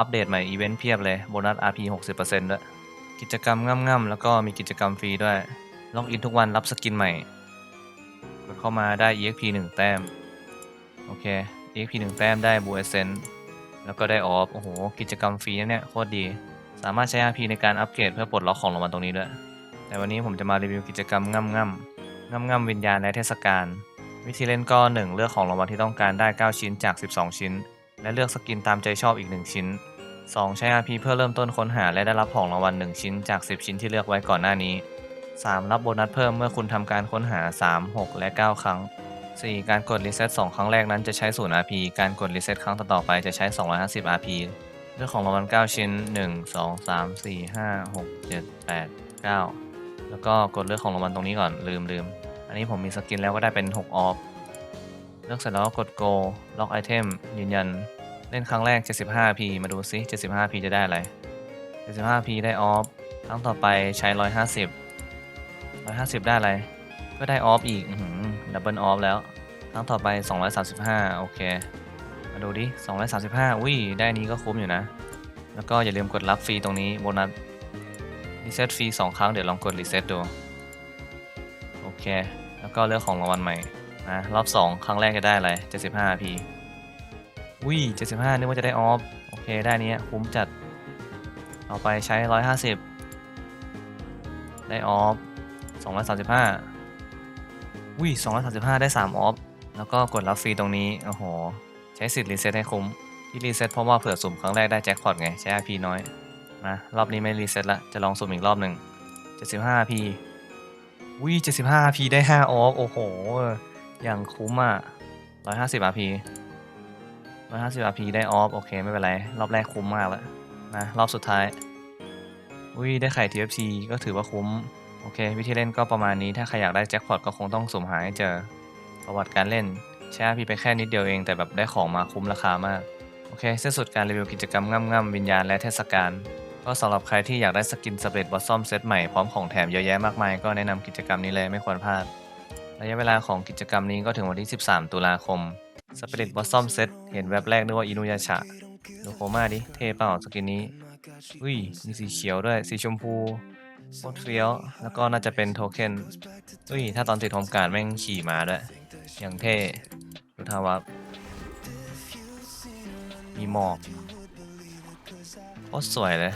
อัปเดตใหม่อีเวนต์เพียบเลยโบนัส RP 60%ด้วยกิจกรรมง่ำๆแล้วก็มีกิจกรรมฟรีด้วยล็อกอินทุกวันรับสกินใหม่ กดเข้ามาได้ EXP 1 แต้ม โอเค EXP 1 แต้มได้บูเอเซนแล้วก็ได้ออฟ โอ้โห กิจกรรมฟรีเนี่ยโคตรดี สามารถใช้ RP ในการอัปเกรดเพื่อปลดล็อกของรางวัลตรงนี้ด้วย แต่วันนี้ผมจะมารีวิวกิจกรรมง่ำๆง่ำๆวิญญาณและเทศกาล วิธีเล่นก็ 1 เลือกของรางวัลที่ต้องการได้ 9 ชิ้นจาก 12 ชิ้น และเลือกสกินตามใจชอบอีก 1 ชิ้น 2 ใช้ RP เพื่อเริ่มต้นค้นหาและได้รับของรางวัล1ชิ้นจาก 10 ชิ้นที่เลือกไว้ก่อนหน้านี้ 3 รับโบนัสเพิ่มเมื่อคุณทำการค้นหา 3 6 และ 9 ครั้ง 4 การกดรีเซ็ต2ครั้งแรกนั้นจะใช้0 RP การกดรีเซ็ตครั้งต่อๆไปจะใช้ 250 RP เลือกของรางวัล9ชิ้น 1 2 3 4 5 6 7 8 9 แล้วก็กดเลือกของรางวัลตรงนี้ก่อนลืมลืมอันนี้ผมมีสกินแล้วก็ได้เป็น 6 ออฟ เลือกเสร็จแล้วก็กด go ล็อกไอเทมยืนยัน เล่นครั้งแรก 75p มาดูซิ 75p จะได้อะไร 75p ได้ออฟ ครั้งต่อไปใช้ 150 150 ได้อะไร ก็ได้ออฟอีกดับเบิลออฟแล้ว ครั้งต่อไป 235 โอเค มาดูดิ 235 อุ้ย ได้นี้ก็คุ้มอยู่นะ แล้วก็อย่าลืมกดรับฟรีตรงนี้โบนัส รีเซ็ตฟรี 2 ครั้ง เดี๋ยวลองกดรีเซ็ตดู โอเค แล้วก็เลือกของรางวัลใหม่นะรอบ 2 ครั้งแรกจะได้อะไร 75p อุ้ย75นึกว่าจะได้ออฟ โอเค ได้นี้คุ้มจัดต่อไปใช้150ได้ออฟ235อุ้ย235ได้3ออฟ แล้วก็กดรับฟรีตรงนี้ โอ้โห ใช้สิทธิ์รีเซ็ตให้คุ้ม ที่รีเซ็ตเพราะว่าเผื่อสุ่มครั้งแรกได้แจ็คพอตไง ใช้ RP น้อย มา รอบนี้ไม่รีเซ็ตละ จะลองสุ่มอีกรอบหนึ่ง 75p อุ้ย 75p ได้5ออฟ โอ้โห อย่างคุ้มอะ 150 RP ได้ออฟ โอเค ไม่เป็นไร รอบแรกคุ้มมากแล้วนะ รอบสุดท้าย อุ้ย ได้ไข่ TFC ก็ถือว่าคุ้ม โอเค วิธีเล่นก็ประมาณนี้ถ้าใครอยากได้แจ็คพอตก็คงต้องสุ่มหาให้เจอประวัติการเล่นใช้ RP ไปแค่นิดเดียวเองแต่แบบได้ของมาคุ้มราคามาก โอเคเส้นสุดการรีวิวกิจกรรมง่ำๆวิญญาณและเทศกาลก็สำหรับใครที่อยากได้สกินสเปรดบอสซอมเซตใหม่พร้อมของแถมเยอะแยะมากมายก็แนะนำกิจกรรมนี้เลยไม่ควรพลาด ระยะเวลาของกิจกรรมนี้ก็ถึงวันที่ 13 ตุลาคม สเปรดบอสซอมเซตเห็นแวบแรกนึกว่าอินุยาชะดูโคม่าดิ เท่เปล่าสกินนี้ อุ้ย มีสีเขียวด้วย สีชมพูโคตรเฟี้ยว แล้วก็น่าจะเป็นโทเค็น อุ้ย ถ้าตอนติดโฮมการ์ดแม่งขี่มาด้วย อย่างเท่ ดูทาวับมีหมอกโคตรสวยเลย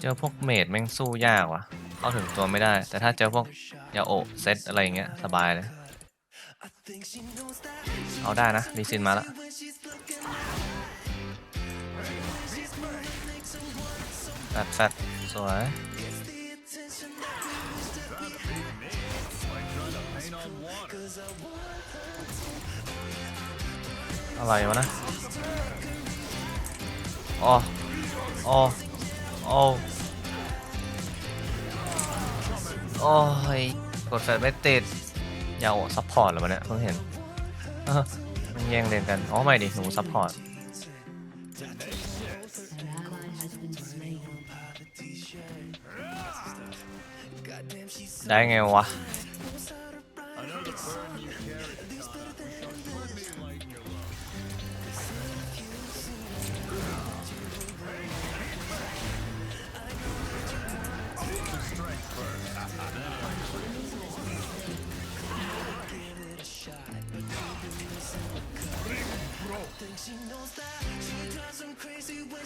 เจอพวกเมดแม่งสู้ยากว่ะ เข้าถึงตัวไม่ได้ แต่ถ้าเจอพวกยาโอเซตอะไรอย่างเงี้ยสบายเลย เอาได้นะรีซินมาแล้วแฟดแฟดสวยอะไรวะนะอ๋ออ๋ออ๋อโอ้ยกดแฟลชไม่ติด ยาวซัพพอร์ตเหรอวะเนี่ยเพิ่งเห็นมันแย่งเล่นกัน อ๋อไม่ดิหนูซัพพอร์ตได้ไงวะ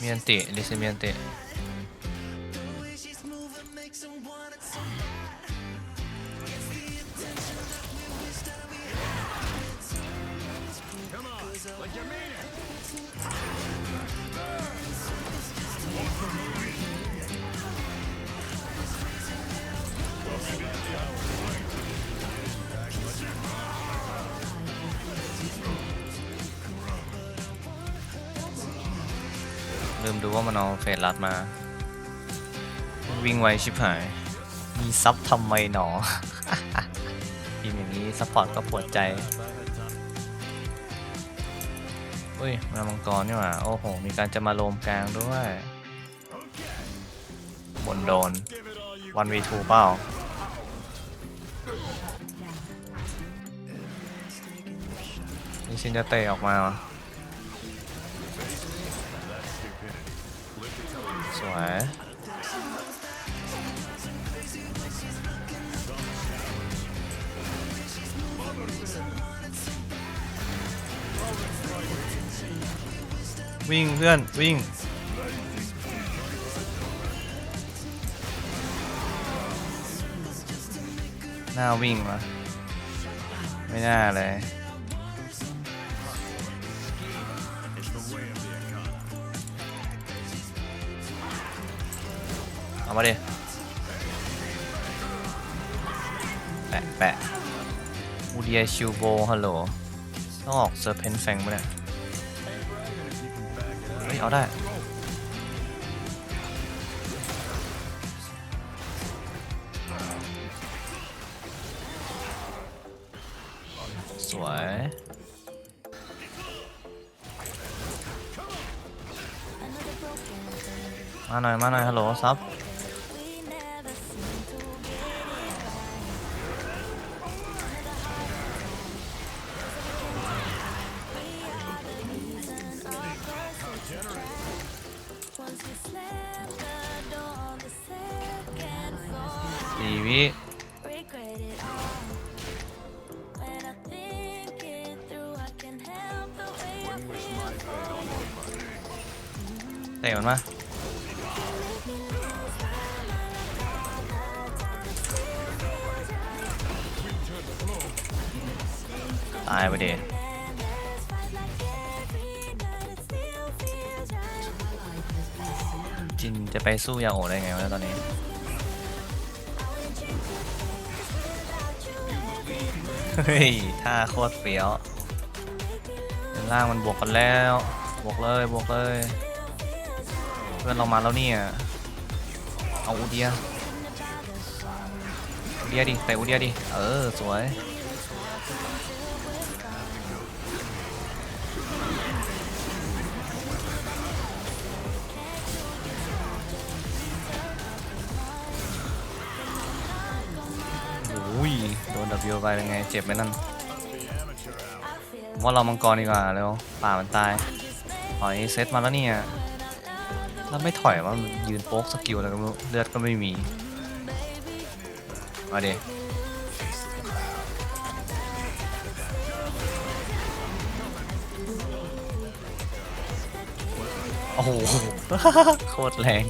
มีอันติลิซิมีอัน ดูว่ามันเอาเฟสลัดมา วิ่งไวชิบหาย มีซับทำไมหนอ ทีมอย่างนี้ซัพพอร์ตก็ปวดใจอุ้ยมามังกรนี่หว่า โอ้โห มีการจะมาโลมกลางด้วย บนโดนวันวีทูเปล่านี่ชินจะเตะออกมา วยวิ่งเพื่อน วิ่ง หน้าวิ่งวะไม่น่าเลย เอามาดิแปะแปะอูเดียชิวโบฮัลโหลต้องออกเซอร์เพนแฟงปะเนี่ยเฮ้ยเอาได้สวยมาหน่อย มาหน่อย ฮัลโหลซับ ตะมันมาตายไปดิจินจะไปสู้ยาโอได้ไงวะตอนนี้เฮ้ยท่าโคตรเฟี้ยวล่างมันบวกกันแล้ว บวกเลย บวกเลย พื่อนเรามาแล้วเนี่ย เอาอูเดียอูเดียดิเตะอูเดียดิ เออ สวยโอ้ย โดน W ไปเป็นไง เจ็บไหมนั่นว่าเรามังกรดีกว่าเร็วป่ามันตายถอยเซตมาแล้วเนี่ย แล้วไม่ถอยว่ามันยืนโป๊กสกิลอะไรก็ไม่รู้เลือดก็ไม่มี มาดิโอ้โห โคตรแรง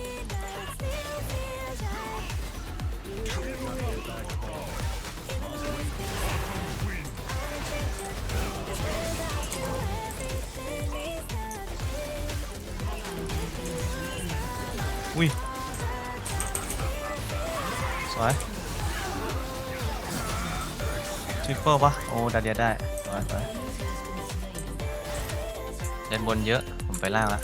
สวยทริปเปิลปะโอ้ดาเดียได้สวยสวยเล่นบนเยอะ ผมไปล่างละ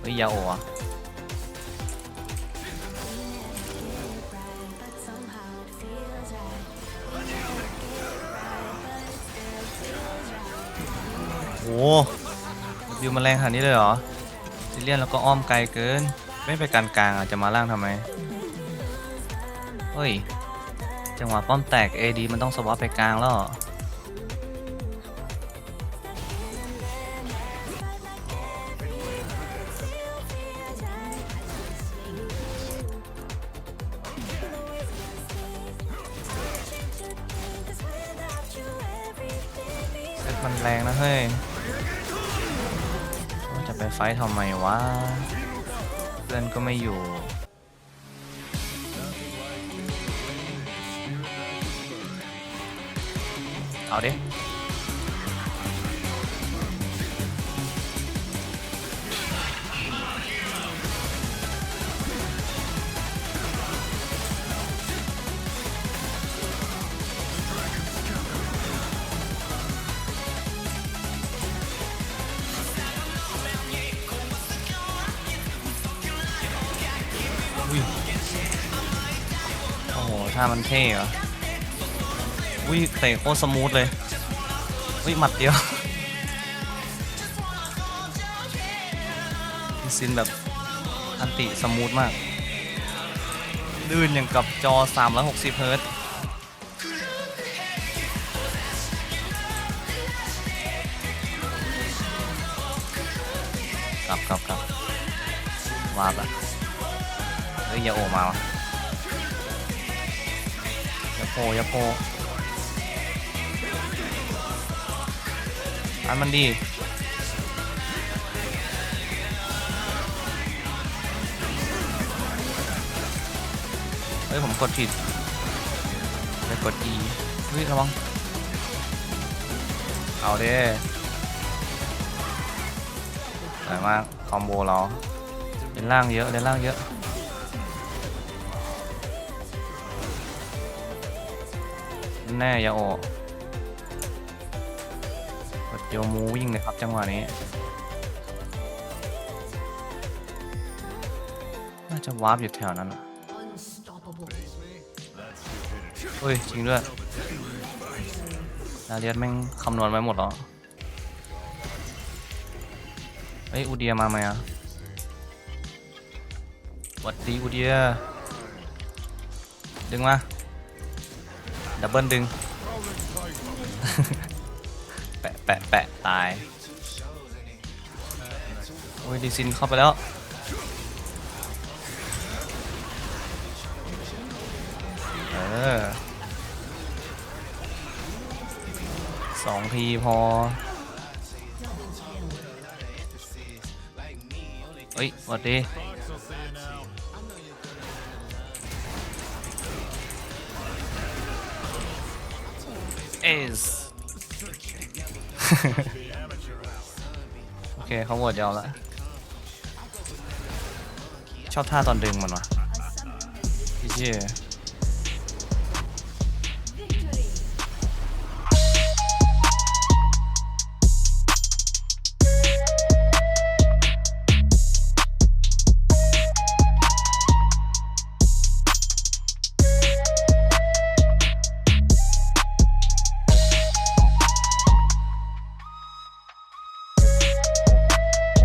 เฮ้ยยาโอะอะโอ้ วิวมันแรงขนาดนี้เลยเหรอซิเลียนแล้วก็อ้อมไกลเกิน ไม่ไปการกลางอะจะมาล่างทำไมเฮ้ย จังหวะป้อมแตก AD มันต้องสวอปไปกลางแล้วมันแรงนะเฮ้ย ไปไฟท์ทำไมวะ เพื่อนก็ไม่อยู่ เอาดิ ท่ามันเท่เหรออุ้ยเตะโคตรสมูทเลยอุ้ยหมัดเดียวซินแบบอันติสมูทมาก ลื่นอย่างกับจอ 360 เฮิร์ตกลับกลับกลับวาบอะเฮ้ยอย่าโอมาวะ โผล่อย่าโผล่อันมันดีเฮ้ย ผมกดผิดไปกด E เฮ้ยระวัง เอาเด้สวยมาก คอมโบเราเล่นล่างเยอะเล่นล่างเยอะ แน่อยาโอกดโยมูวิ่งเลยครับจังหวะนี้ น่าจะวาร์ปอยู่แถวนั้นเฮ้ย จริงด้วยดาเลียสแม่งคำนวณไว้หมดแล้วเฮ้ย อูเดียมาไหมอะหวัดดีอูเดีย ดึงมา ดับเบิลดึง แปะแปะแปะตาย โอ้ยดีซินเข้าไปแล้ว เออสองทีพอเฮ้ยสวัสดี เอส โอเคเขาโหวตยอมแล้วชอบท่าตอนดึงมันวะพี่เชี่ย